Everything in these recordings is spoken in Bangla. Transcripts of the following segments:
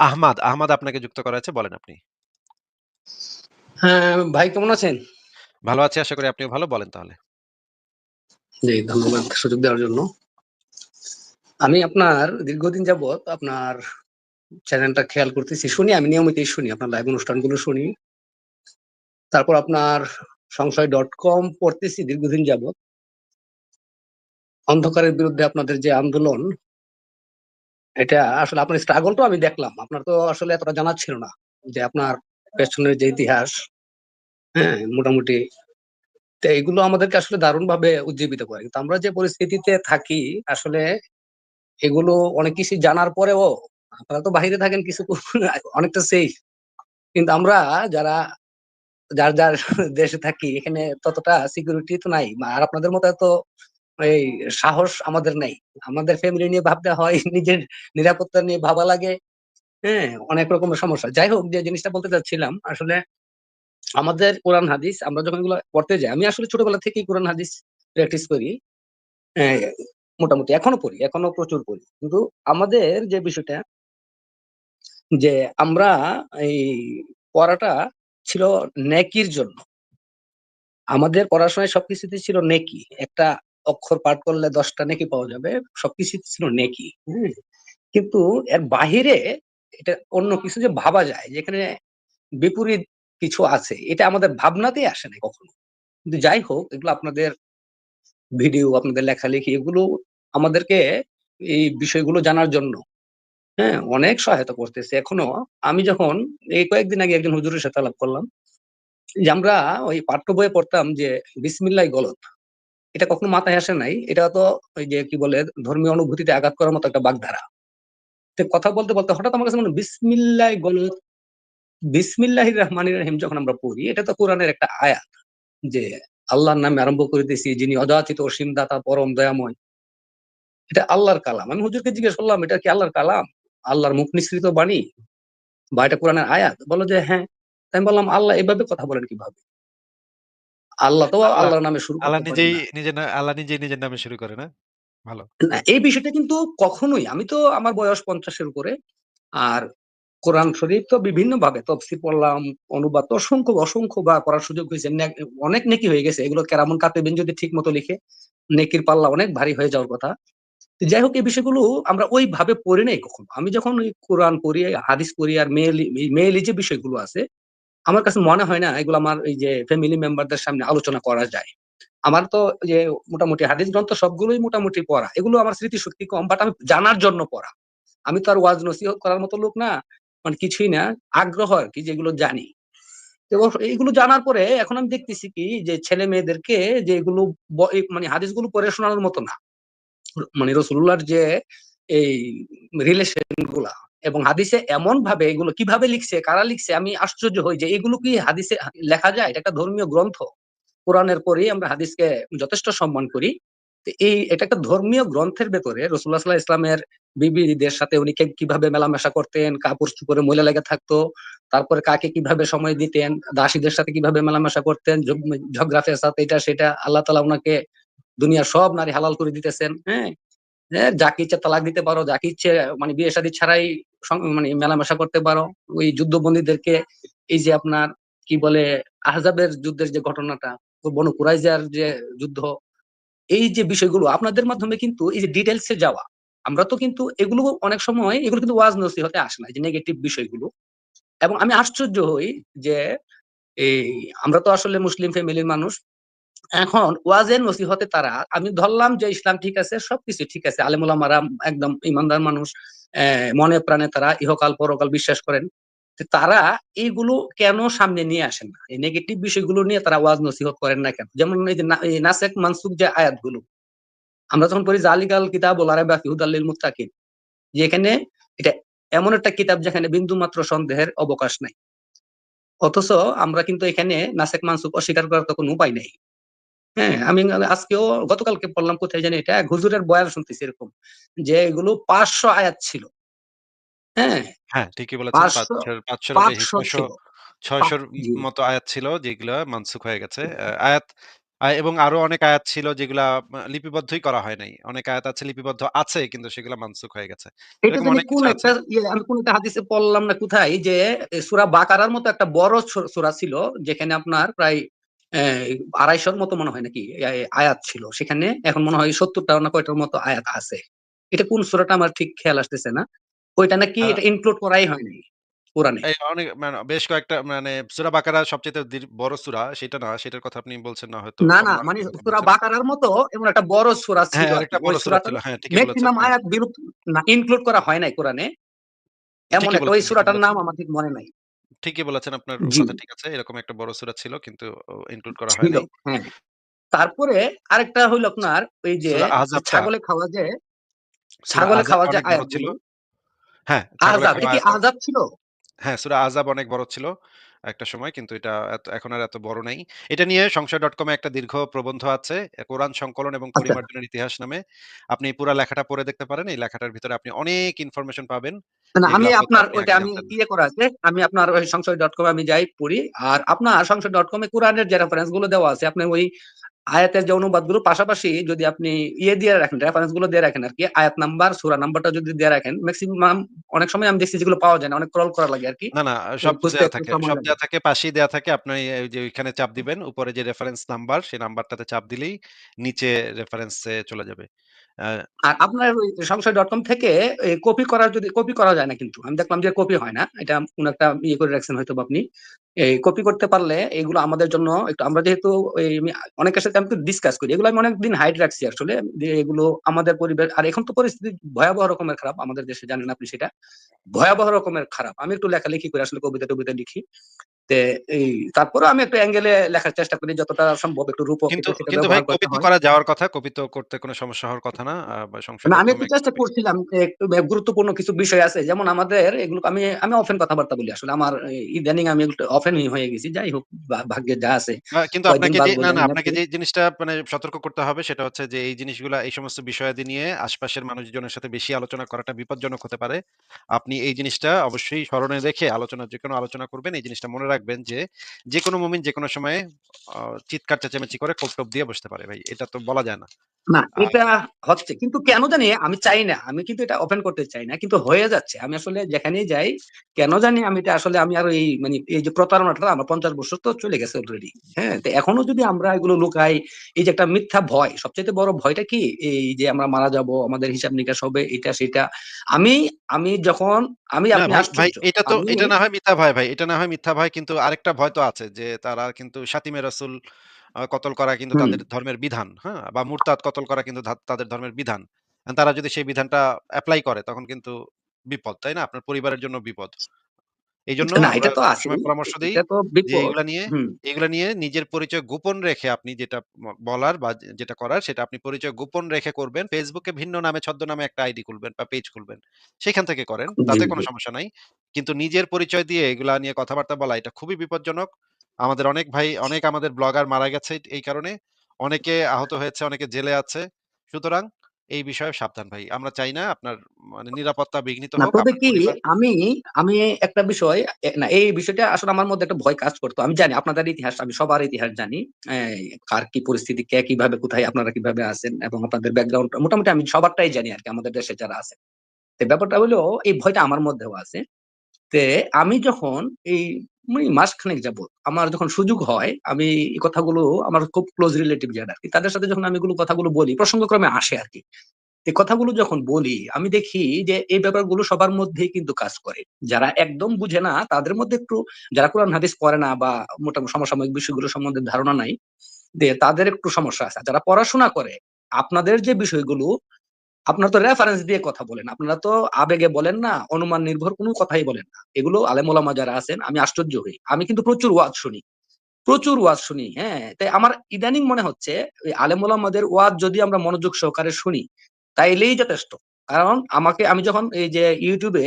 আহমাদ, আহমাদ আপনাকে যুক্ত করা আছে বলেন আপনি। হ্যাঁ, ভাই কেমন আছেন? ভালো আছি। আশা করি আপনিও ভালো। বলেন তাহলে। জি, ধন্যবাদ সুযোগ দেওয়ার জন্য। আমি আপনার দীর্ঘদিন যাবৎ আপনার চ্যানেলটা খেয়াল করতেছি। শুনি আমি নিয়মিতই শুনি। আপনার লাইভ অনুষ্ঠানগুলো শুনি। তারপর আপনার সংশয় ডট কম পড়তেছি দীর্ঘদিন যাবৎ। অন্ধকারের বিরুদ্ধে আপনাদের যে আন্দোলন এটা আসলে আপনার টাও আমি দেখলাম। আপনার তো আসলে এতটা জানা ছিল না। যে আপনার পেছনের যে ইতিহাস, হ্যাঁ? মোটামুটি তো এগুলো আমাদেরকে আসলে দারুণভাবে উজ্জীবিত করে। কিন্তু আমরা যে পরিস্থিতিতে থাকি আসলে এগুলো অনেক কিছু জানার পরেও আপনারা তো বাহিরে থাকেন কিছু অনেকটা সেফ। কিন্তু আমরা যারা যার, যার দেশে থাকি এখানে ততটা সিকিউরিটি তো নাই। আর আপনাদের মতো এত এই সাহস আমাদের নাই। আমাদের ফ্যামিলি নিয়ে ভাবতে হয়, নিজের নিরাপত্তা নিয়ে ভাবা লাগে। হ্যাঁ? অনেক রকমের সমস্যা। যাই হোক যে জিনিসটা বলতে চাচ্ছিলাম আসলে আমাদের কোরআন হাদিস আমরা যখন এগুলো পড়তে যাই, আমি আসলে ছোটবেলা থেকেই কোরআন হাদিস প্র্যাকটিস করি। মোটামুটি এখনও পড়ি, এখনও প্রচুর পড়ি। কিন্তু আমাদের যে বিষয়টা যে আমরা এই পড়াটা ছিল নেকির জন্য। আমাদের পড়াশোনায় সবকিছুতে ছিল নেকি। একটা অক্ষর পাঠ করলে ১০ টা নেকি পাওয়া যাবে। সবকিছু ছিল নেকি। হুম? কিন্তু এর বাহিরে এটা অন্য কিছু যে ভাবা যায় যেখানে বিপরীত কিছু আছে। এটা আমাদের ভাবনাতেই আসে নাই কখনো। কিন্তু যাই হোক এগুলো আপনাদের ভিডিও, আপনাদের লেখালেখি এগুলো আমাদেরকে এই বিষয়গুলো জানার জন্য, হ্যাঁ? অনেক সহায়তা করতেছে। এখনও আমি যখন এই কয়েকদিন আগে একজন হুজুরের সাথে আলাপ করলাম। যে আমরা ওই পাঠ্য বইয়ে পড়তাম যে বিসমিল্লাহ গলত। এটা কখনো মাথায় আসে নাই। এটা তো ওই যে কি বলে ধর্মীয় অনুভূতিতে আঘাত করার মতো একটা বাগধারা। কথা বলতে, বলতে হঠাৎ আমার কাছে মনে হলো বিসমিল্লাহ গলত বিসমিল্লাহির রহমানির রহিম যখন আমরা পড়ি এটা তো কোরআনের একটা আয়াত। যে আল্লাহর নামে আরম্ভ করে করিতেছি যিনি অযাচিত অসীম দাতা পরম দয়াময়। এটা আল্লাহর কালাম। আমি হুজুরকে জিজ্ঞেস করলাম, "এটা কি আল্লাহর কালাম? আল্লাহর মুখ নিঃসৃত বাণী? বা এটা কোরআনের আয়াত?" বলো যে, "হ্যাঁ।" আমি বললাম, "আল্লাহ এভাবে কথা বলেন কীভাবে?" আল্লাহ তো আল্লাহ, আল্লাহর নামে শুরু আল্লাহ নিজেই নিজের আল্লাহ নিজেই নিজের নামে শুরু করে না? ভালো। এই বিষয়টা কিন্তু কখনোই আমি তো আমার বয়স ৫০ এর উপরে। আর কোরআন শরীফ তো বিভিন্নভাবে তফসি পড়লাম, অনুবাদ তো অসংখ্য, বা পড়ার সুযোগ হয়েছে। অনেক নেকি হয়ে গেছে। এগুলো কেরামুন কাতিবিন যদি ঠিক মতো লিখে, নেকির পাল্লা অনেক ভারী হয়ে যাওয়ার কথা। যাই হোক এই বিষয়গুলো আমরা ওইভাবে পড়ি নাই কখনো। আমি যখন ওই কোরআন পড়ি, হাদিস পড়ি আর মেইলি মেইলি যে বিষয়গুলো আছে, আমার কাছে মনে হয় না এগুলো আমার এই যে ফ্যামিলি মেম্বারদের সামনে আলোচনা করা যায়। আমার তো যে মোটামুটি হাদিস গ্রন্থ সবগুলোই মোটামুটি পড়া। এগুলো আমার স্মৃতিশক্তি কম বাট আমি জানার জন্য পড়া। আমি তো আর ওয়াজ নসিহত করার মতো লোক না। মানে কিছুই না। আগ্রহ আরকি যেগুলো জানি। এবং এইগুলো জানার পরে এখন আমি দেখতেছি কি যে ছেলে-মেয়েদেরকে যে এগুলো মানে হাদিসগুলো পড়ে শোনানোর মতো না। মানে রাসূলুল্লাহর যে এই রিলেশনগুলা এবং হাদিসে এমন ভাবে এগুলো কীভাবে লিখছে, কারা লিখছে আমি আশ্চর্য হই যে এগুলো কি হাদিসে লেখা যায়? এটা একটা ধর্মীয় গ্রন্থ। কোরআনের পরেই আমরা হাদিসকে যথেষ্ট সম্মান করি। এই এটা একটা ধর্মীয় গ্রন্থের ভেতরে আলাইহি ইসলামের বিবিদের সাথে উনি কীভাবে মেলামেশা করতেন, কাপড়-চোপড়ে ময়লা লেগে থাকতো। তারপরে কাকে কীভাবে সময় দিতেন, দাসীদের সাথে কীভাবে মেলামেশা করতেন, ঝগ সাথে এটা সেটা আল্লাহ তালা উনাকে দুনিয়ার সব নারী হালাল করে দিতেছেন। হ্যাঁ? হ্যাঁ, যাকে ইচ্ছা তালাক দিতে পারো, যাকে ইচ্ছে মানে বিয়ে-শাদী ছাড়াই সং মানে মেলামেশা করতে পারো। ওই যুদ্ধবন্দীদেরকে এই যে আপনার কি বলে আহজাবের যুদ্ধের যে ঘটনাটা, বনু কুরাইজার যে যুদ্ধ, এই যে বিষয়গুলো আপনাদের মাধ্যমে কিন্তু এই যে ডিটেইলস এ যাওয়া। আমরা তো কিন্তু এগুলো অনেক সময় এগুলো কিন্তু ওয়াজ নসিহতে আসে না। যে নেগেটিভ বিষয়গুলো। এবং আমি আশ্চর্য হই যে এই আমরা তো আসলে মুসলিম ফ্যামিলির মানুষ। এখন ওয়াজের নসিহতে তারা আমি ধরলাম যে ইসলাম ঠিক আছে, সবকিছু ঠিক আছে। আলেম ওলামারা একদম ঈমানদার মানুষ। মনে প্রাণে তারা ইহকাল পরকাল বিশ্বাস করেন। তারা এইগুলো কেন সামনে নিয়ে আসেন না? এই নেগেটিভ বিষয়গুলো নিয়ে তারা ওয়াজ নসিহত করেন না কেন? যেমন এই যে না, এই নাসেখ মানসুখ যে আয়াতগুলো। আমরা যখন পড়ি, জালিকাল কিতাব লা রাইবা ফিহি হুদাল লিল মুত্তাকিন। যে এটা এমন একটা কিতাব যেখানে বিন্দুমাত্র সন্দেহের অবকাশ নাই। অথচ আমরা কিন্তু এখানে নাসেক মানসুক অস্বীকার করার তো কোনো উপায় নেই। হ্যাঁ? আমি আজকেও গতকালকে পড়লাম কোথায় জানি এটা হুজুরের বয়ান শুনতেছি এরকম। যে এগুলো ৫০০ আয়াত ছিল। হ্যাঁ? হ্যাঁ, ঠিকই বলেছেন। ৫০০ ৫০০ ৫০০ ও বেশি ৫০০ ৬০০ ছিল। ৬০০ পাহ র জি। মতো আয়াত ছিল যেগুলা মানসুখ হয়ে গেছে। আয়াত এবং আরও অনেক আয়াত ছিল যেগুলা লিপিবদ্ধই করা হয় নাই। অনেক আয়াত আছে লিপিবদ্ধ আছে কিন্তু সেগুলা মানসুখ হয়ে গেছে। ইয়ে আমি কোন একটা হাদিসে পড়লাম না কোথায় যে সূরা বাকারার মতো একটা বড় সূরা ছিল যেখানে আপনার প্রায় ২৫০ মতো মনে হয় নাকি আয়াত ছিল। সেখানে এখন মনে হয় সত্তরটা না কয়টার মতো আয়াত আছে। এটা কোন সূরাটা আমার ঠিক খেয়াল আসতেছে না। ওইটা নাকি এটা ইনক্লুড করাই হয় কোরআনে। অনেক মানে বেশ কয়েকটা মানে সূরা বাকারা দীর বড় সূরা সেটা না। সেটার কথা আপনি বলছেন না হয়তো না, না মানে সূরা বাকারার মতো এমন একটা বড় সূরা ছিল হ্যাঁ, ওই বড় সূরা ছিল। হ্যাঁ, বলেছেন। মেক্সিমাম হ্যাঁ। আয়াত বিলুপ্ত না ইনক্লুড করা হয় নাই কোরআনে। এমন একটা ওই সূরাটার নাম আমার ঠিক মনে নাই। ঠিকই বলেছেন। আপনার। কথা ঠিক আছে। এরকম একটা বড় সূরা ছিল কিন্তু ইনক্লুড করা হয় ছিল, নাই। হ্যাঁ। তারপরে আরেকটা হইল আপনার ওই যে ছাগলে খাওয়া যে ছাগলে খাওয়া যে আয়াত ছিল। হ্যাঁ, আযাব এটা কি আযাব ছিল? হ্যাঁ, সূরা আযাব অনেক বড় ছিল একটা সময় কিন্তু এটা এখন আর এত বড় নাই। এটা নিয়ে সংশয় ডট কমে একটা দীর্ঘ প্রবন্ধ আছে। কোরআন সংকলন এবং আচ্ছা। পরিমার্জনের ইতিহাস নামে। আপনি পুরো লেখাটা পড়ে দেখতে পারেন। এই লেখাটার ভিতরে আপনি অনেক ইনফরমেশন পাবেন। আমি আপনার আপনি ওইটা আমি ইয়ে করা আছে। আমি আপনার ওই ডট কমে আমি যাই পড়ি। আর আপনার সংশয় ডট কমে কোরআনের যে রেফারেন্সগুলো দেওয়া আছে আপনি ওই আয়াতের যে অনুবাদগুলো পাশাপাশি যদি আপনি ইয়ে দিয়ে রাখেন রেফারেন্সগুলো দিয়ে রাখেন আর কি আয়াত নাম্বার, সুরা নাম্বারটা যদি দিয়ে রাখেন ম্যাক্সিমাম অনেক সময় আমি দেখছি যেগুলো পাওয়া যায় না। অনেক ক্রল করা লাগে আর কি না, না সব দেয়া থাকে। সব। দেয়া থাকে, পাশেই দেয়া থাকে। আপনি এই যে ওইখানে চাপ দিবেন। উপরে যে রেফারেন্স নাম্বার সেই নাম্বারটাতে চাপ দিলেই নিচে রেফারেন্সে চলে যাবে। আর আপনার ওই কম থেকে কপি করার যদি কপি করা যায় না কিন্তু। আমি দেখলাম যে কপি হয় না। এটা কোন একটা ইয়ে করে রাখছেন হয়তো আপনি। এই কপি করতে পারলে এগুলো আমাদের জন্য একটু, আমরা যেহেতু অনেকের সাথে আমি ডিসকাস করি। এগুলো আমি অনেকদিন হাইড রাখছি আসলে। এগুলো আমাদের পরিবেশ, আর এখন তো পরিস্থিতি ভয়াবহ রকমের খারাপ। আমাদের দেশে জানেন আপনি সেটা। ভয়াবহ রকমের খারাপ। আমি একটু লেখালেখি করি আসলে কবিতা-টবিতা লিখি। তে এই তারপরেও আমি একটু অ্যাঙ্গেলে লেখার চেষ্টা করি যতটা সম্ভব একটু রূপক কিন্তু, কিন্তু ভাই ব্যবহার কপি তো করা যাওয়ার কথা। কপি তো করতে কোনো সমস্যা হওয়ার কথা না। আমি একটু চেষ্টা করছিলাম একটু গুরুত্বপূর্ণ কিছু বিষয় আছে। যেমন আমাদের এগুলো আমি আমি ওপেন কথাবার্তা বলি আসলে। আমার ইদানিং আমি একটু হয়ে গেছি। যাই হোক ভাগ্যে যা আছে। কিন্তু আপনাকে যে না, না আপনাকে। যে জিনিসটা মানে সতর্ক করতে হবে সেটা হচ্ছে যে এই জিনিসগুলা এই সমস্ত বিষয়াদি নিয়ে আশপাশের মানুষজনের সাথে বেশি আলোচনা করাটা বিপজ্জনক হতে পারে। আপনি এই জিনিসটা অবশ্যই স্মরণে রেখে আলোচনা যে কোনো আলোচনা করবেন এই জিনিসটা মনে রাখবেন যে, যে যেকোনো মুমিন যেকোনো সময়ে আ চিৎকার চেঁচামেচি করে কোপ-টোপ দিয়ে বসতে পারে ভাই। এটা তো বলা যায় না। না এটা হচ্ছে। কিন্তু কেন জানি আমি চাই না। আমি কিন্তু এটা ওপেন করতে চাই না। কিন্তু হয়ে যাচ্ছে। আমি আসলে যেখানেই যাই কেন জানি আমি এটা আসলে আমি আর এই মানে এই যে প্রতারণাটা আমার ৫০ বছর তো চলে গেছে অলরেডি। হ্যাঁ? তো এখনও যদি আমরা এগুলো লুকাই, এই যে একটা মিথ্যা ভয়, সবচেয়ে বড় ভয়টা কি? এই যে আমরা মারা যাব, আমাদের হিসাব-নিকাশ হবে এটা সেটা। আমি আমি যখন আমি ভাই, এটা তো এটা না হয় মিথ্যা ভয় ভাই। এটা না হয় মিথ্যা ভয় কিন্তু আরেকটা ভয় তো আছে যে তারা কিন্তু সাতিমে রাসূল কতল করা কিন্তু তাদের ধর্মের বিধান। হ্যাঁ? বা মুরতাদ কতল করা কিন্তু তাদের ধর্মের বিধান। তারা যদি সেই বিধানটা অ্যাপ্লাই করে তখন কিন্তু বিপদ, তাই না? আপনার পরিবারের জন্য বিপদ। এইজন্য না এটা তো আছেই। পরামর্শ দেই যে এগুলা নিয়ে এগুলা নিয়ে নিজের পরিচয় গোপন রেখে আপনি যেটা বলার বা যেটা করার সেটা আপনি পরিচয় গোপন রেখে করবেন। এ ভিন্ন নামে ছদ্মনামে একটা আইডি খুলবেন বা পেজ খুলবেন। সেখান থেকে করেন। তাতে কোনো সমস্যা নাই। কিন্তু নিজের পরিচয় দিয়ে এগুলা নিয়ে কথাবার্তা বলা এটা খুবই বিপজ্জনক। আমাদের অনেক ভাই অনেক আমাদের ব্লগার মারা গেছে এই কারণে। অনেকে আহত হয়েছে, অনেকে জেলে আছে। সুতরাং এই বিষয়ে সাবধান ভাই। আমরা চাই না আপনার মানে নিরাপত্তা বিঘ্নিত হোক। তবে কি আমি আমি একটা বিষয় না এই বিষয়টা আসলে আমার মধ্যে একটা ভয় কাজ করতো। আমি জানি আপনাদের ইতিহাস আমি সবার ইতিহাস জানি। কার কি পরিস্থিতি, কে কীভাবে কোথায় আপনারা কীভাবে আছেন এবং আপনাদের ব্যাকগ্রাউন্ড মোটামুটি আমি সবারটাই জানি আর কি আমাদের দেশে যারা আছে। তো ব্যাপারটা হলো এই ভয়টা আমার মধ্যেও আছে। তে আমি যখন এই মানে মাসখানেক যাবৎ আমার যখন সুযোগ হয় আমি এই কথাগুলো আমার খুব ক্লোজ রিলেটিভ যারা আরকি তাদের সাথে যখন আমি এগুলো কথাগুলো বলি প্রসঙ্গক্রমে আসে আরকি। এই কথাগুলো যখন বলি আমি দেখি যে এই ব্যাপারগুলো সবার মধ্যেই কিন্তু কাজ করে। যারা একদম বুঝে না তাদের মধ্যে একটু যারা কোরআন হাদিস পড়ে না বা মোটামুটি সমসাময়িক বিষয়গুলো সম্বন্ধে ধারণা নাই, দে তাদের একটু সমস্যা আছে। যারা পড়াশোনা করে আপনাদের যে বিষয়গুলো আপনারা তো রেফারেন্স দিয়ে কথা বলেন। আপনারা তো আবেগে বলেন না, অনুমান নির্ভর কোনো কথাই বলেন না। এগুলো আলেম ওলামা যারা আছেন আমি আশ্চর্য হই। আমি কিন্তু প্রচুর ওয়াজ শুনি। প্রচুর ওয়াজ শুনি, হ্যাঁ? তাই আমার ইদানিং মনে হচ্ছে ওই আলেম ওলামাদের ওয়াজ যদি আমরা মনোযোগ সহকারে শুনি, তাইলেই যথেষ্ট। কারণ আমাকে আমি যখন এই যে ইউটিউবে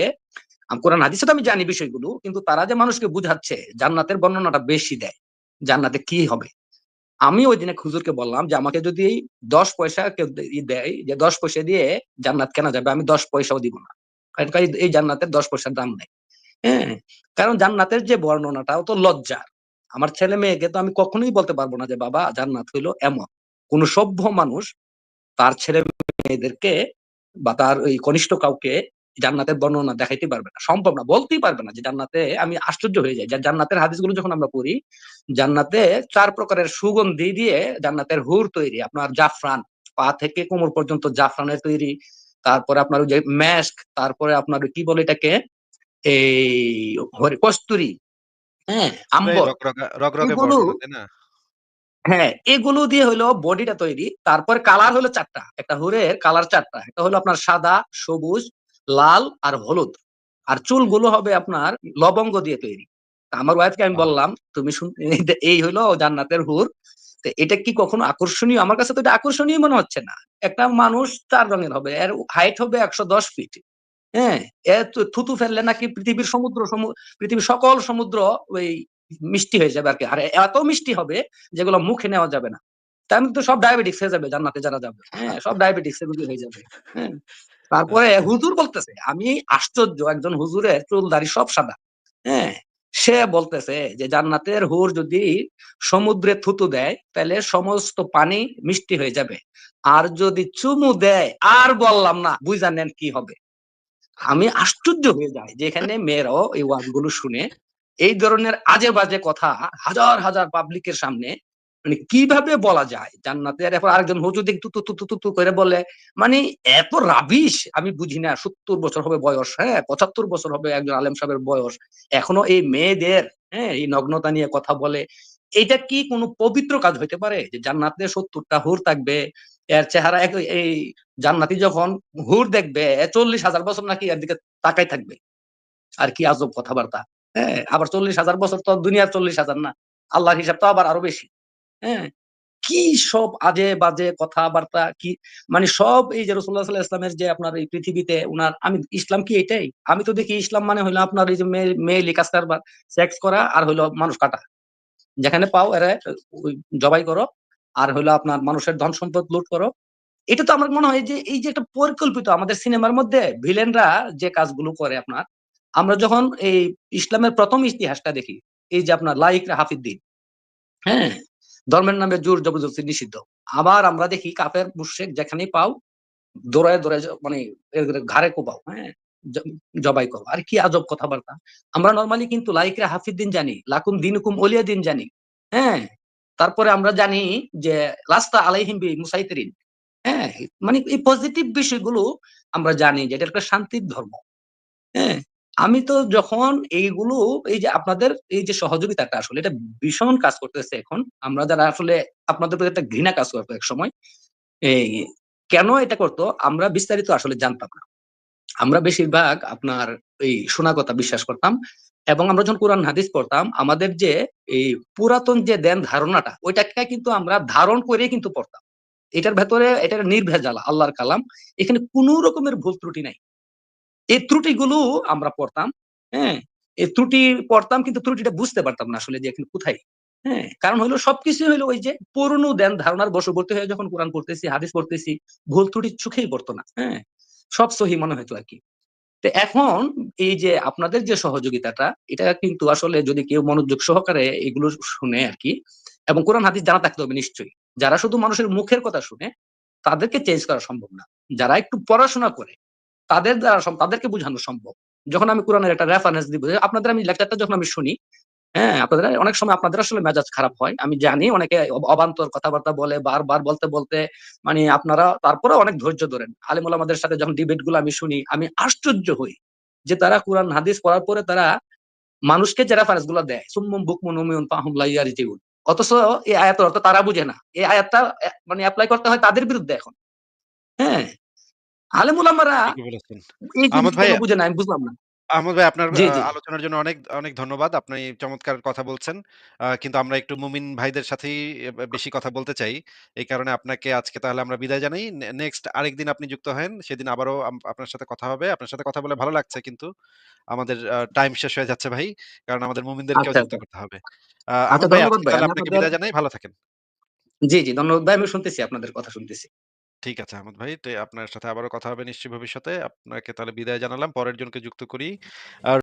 কোরআন হাদিসে তো আমি জানি বিষয়গুলো। কিন্তু তারা যে মানুষকে বুঝাচ্ছে জান্নাতের বর্ণনাটা বেশি দেয়। জান্নাতে কি হবে? আমি ঐদিন এক হুজুরকে বললাম যে, "আমাকে যদি ১০ পয়সা কেউ দেয় যে ১০ পয়সা দিয়ে জান্নাত কেনা যাবে, আমি ১০ পয়সাও দিব না।" কারণ এই জান্নাতের ১০ পয়সার দাম নেই হ্যাঁ? কারণ জান্নাতের যে বর্ণনাটাও তো লজ্জার। আমার ছেলে মেয়েকে তো আমি কখনোই বলতে পারব না যে বাবা জান্নাত হইল এমন কোন সভ্য মানুষ তার ছেলে মেয়েদেরকে বা তার ওই কনিষ্ঠ কাউকে জান্নাতের বর্ণনা দেখাইতে পারবে না। সম্ভব না বলতেই পারবে না যে জান্নাতে আমি আশ্চর্য হয়ে যাই। জান্নাতের হাদিসগুলো যখন আমরা পড়ি জান্নাতে চার প্রকারের সুগন্ধি দিয়ে জান্নাতের হুর তৈরি। আপনার জাফরান পা থেকে কোমর পর্যন্ত জাফরানের তৈরি। তারপরে আপনার যে ম্যাস্ক তারপরে আপনার কি বলে এটাকে? এই হরি কস্তুরি হ্যাঁ আম্বর? হ্যাঁ এগুলো দিয়ে হলো বডিটা তৈরি। তারপর কালার হলো চারটা। একটা হুরের কালার চারটা। একটা হলো আপনার সাদা সবুজ লাল আর হলুদ। আর চুলগুলো হবে আপনার লবঙ্গ দিয়ে তৈরি। আমার ওয়াইফকে আমি বললাম তুমি এই- হলো জান্নাতের হুর। তো এটা কি কখনো আকর্ষণীয়? আমার কাছে তো এটা আকর্ষণীয় মনে হচ্ছে না। একটা মানুষ চার রঙের হবে এর হাইট হবে একশো দশ ফিট হ্যাঁ এ তো থুতু ফেললে নাকি পৃথিবীর সমুদ্র সমু- পৃথিবীর সকল সমুদ্র ওই মিষ্টি হয়ে যাবে আর কি আর এত মিষ্টি হবে যেগুলো মুখে নেওয়া যাবে না। তার মধ্যে তো সব ডায়াবেটিক্স হয়ে যাবে জান্নাতে যারা যাবে। হ্যাঁ সব ডায়াবেটিক্স এর হয়ে যাবে। হ্যাঁ। তারপরে। হুজুর বলতেছে, আমি আশ্চর্য, একজন হুজুরের চুল দাড়ি সব সাদা হ্যাঁ সে বলতেছে যে জান্নাতের হুর যদি সমুদ্রে থুতু দেয়, তাহলে সমস্ত পানি মিষ্টি হয়ে যাবে আর যদি চুমু দেয়, আর বললাম না বুঝা নেন কি হবে আমি আশ্চর্য হয়ে যাই যে এখানে মেয়েরাও এই ওয়াজগুলো শুনে, এই ধরনের আজে বাজে কথা হাজার হাজার পাবলিকের সামনে মানে কীভাবে বলা যায়? জান্নাতে এরপর আরেকজন হুজুর দেখি তু তু তু তু তু করে বলে মানে এত রাবিশ? আমি বুঝি না, সত্তর বছর হবে বয়স হ্যাঁ পঁচাত্তর বছর হবে একজন আলেম সাহেবের বয়স। এখনও এই মেয়েদের হ্যাঁ এই নগ্নতা নিয়ে কথা বলে। এটা কি কোনো পবিত্র কাজ হইতে পারে? যে জান্নাতে সত্তরটা হুর থাকবে, এর চেহারা এক, এই জান্নাতি যখন হুর দেখবে চল্লিশ হাজার বছর নাকি এর দিকে তাকাই থাকবে। আর কি আজব কথাবার্তা হ্যাঁ আবার চল্লিশ হাজার বছর তো দুনিয়ার চল্লিশ হাজার না। আল্লাহর হিসাব তো আবার আরও বেশি। হ্যাঁ? কি সব আজে বাজে কথাবার্তা, কি মানে সব এই যে রসুল্লাহ সাল্লাহ ইসলামের যে আপনার এই পৃথিবীতে উনার, আমি ইসলাম কি এটাই? আমি তো দেখি ইসলাম মানে হইল আপনার এই যে মেয়ে মেয়ে লিকাস কারবার সেক্স করা আর হইল মানুষ কাটা। যেখানে পাও এরা জবাই করো আর হইল আপনার মানুষের ধন সম্পদ লুট করো। এটা তো আমার মনে হয় যে এই যে একটা পরিকল্পিত আমাদের সিনেমার মধ্যে ভিলেনরা যে কাজগুলো করে আপনার, আমরা যখন এই ইসলামের প্রথম ইতিহাসটা দেখি, এই যে আপনার লাইকরা হাফিদ্দিন হ্যাঁ? ধর্মের নামে জোর জবরদস্তি নিষিদ্ধ। আবার আমরা দেখি কাপের মুশেক যেখানেই পাও দৌড়ায় দৌড়ায় মানে ঘাড়ে কোপাও হ্যাঁ? জবাই করো। আর কি আজব কথাবার্তা। আমরা নর্মালি কিন্তু লাইকরা দিন জানি, লাকুম দিন হুকুম ওলিয়া দিন জানি হ্যাঁ? তারপরে আমরা জানি যে, লাস্তা আলাইহিম বি মুসাইতিরিন হ্যাঁ? মানে এই পজিটিভ বিষয়গুলো আমরা জানি যে এটা একটা শান্তির ধর্ম হ্যাঁ? আমি তো যখন এইগুলো, এই যে আপনাদের, এই যে সহযোগিতাটা আসলে, এটা ভীষণ কাজ করতেছে এখন। আমরা যারা আসলে আপনাদের প্রতি একটা ঘৃণা কাজ করতো এক সময় এই কেন এটা করতো, আমরা বিস্তারিত আসলে জানতাম না। আমরা বেশিরভাগ আপনার এই শোনা কথা বিশ্বাস করতাম এবং আমরা যখন কোরআন হাদিস পড়তাম, আমাদের যে এই পুরাতন যে দেন ধারণাটা, ওইটাকে কিন্তু আমরা ধারণ করে কিন্তু পড়তাম। এটার ভেতরে এটা নির্ভেজাল, আল্লাহর কালাম, এখানে কোনো রকমের ভুল ত্রুটি নাই। এই ত্রুটিগুলো আমরা পড়তাম হ্যাঁ? এই ত্রুটি পড়তাম কিন্তু ত্রুটিটা বুঝতে পারতাম না আসলে যে এখানে কোথায় হ্যাঁ? কারণ হলো সবকিছু হলো ওই যে পুরনো দেন ধারণার বশবর্তী হয়ে যখন কোরআন পড়তেছি, হাদিস পড়তেছি, ভুল ত্রুটি চোখেই পড়তো না হ্যাঁ? সব সহি মনে হতো আর কি তো এখন এই যে আপনাদের যে সহযোগিতাটা, এটা কিন্তু আসলে যদি কেউ মনোযোগ সহকারে এগুলো শুনে আর কি এবং কোরআন হাদিস জানা থাকতে হবে নিশ্চয়ই, যারা শুধু মানুষের মুখের কথা শুনে, তাদেরকে চেঞ্জ করা সম্ভব না। যারা একটু পড়াশোনা করে তাদের দ্বারা তাদেরকে বোঝানো সম্ভব। যখন আমি কোরআনের একটা রেফারেন্স দিব আপনাদের আমি লেকচারটা যখন আমি শুনি হ্যাঁ আপনাদের অনেক সময় আপনাদের আসলে মেজাজ খারাপ হয়। আমি জানি অনেকে অবান্তর কথাবার্তা বলে, বারবার বলতে বলতে মানে আপনারা তারপরে অনেক ধৈর্য ধরেন। আলিমুল আমাদের সাথে যখন ডিবেটগুলো আমি শুনি, আমি আশ্চর্য হই যে তারা কোরআন, হাদিস পড়ার পরে তারা মানুষকে যে রেফারেন্সগুলো দেয়, সুম্মুম বুকমুন উমিউন ফাহুম লা ইয়ারজিউন। অথচ এই আয়াতের অর্থ তারা বুঝে না। এই আয়াতটা মানে অ্যাপ্লাই করতে হয় তাদের বিরুদ্ধে এখন। হ্যাঁ এই বুঝে না আমি বুঝলাম না আহমদ ভাই আপনার আলোচনার জন্য অনেক, অনেক ধন্যবাদ। আপনি চমৎকার কথা বলছেন। কিন্তু আমরা একটু মুমিন ভাইদের সাথেই বেশি কথা বলতে চাই। এই কারণে আপনাকে আজকে তাহলে আমরা বিদায় জানাই। নেক্সট আরেকদিন আপনি যুক্ত হয়েন। সেদিন আবারও আপনার সাথে কথা হবে। আপনার সাথে কথা বলে ভালো লাগছে কিন্তু। আমাদের টাইম শেষ হয়ে যাচ্ছে ভাই। কারণ আমাদের মুমিনদেরকেও আচ্ছা যুক্ত আচ্ছা করতে হবে। আচ্ছা আপনাকে বিদায় জানাই। ভালো থাকেন। জি জি ধন্যবাদ ভাই আমি শুনতেছি আপনাদের কথা শুনতেছি ঠিক আছে, আহমদ ভাই। তো আপনার সাথে আবারও কথা হবে নিশ্চয়ই ভবিষ্যতে। আপনাকে তাহলে বিদায় জানালাম। পরের জনকে যুক্ত করি। আর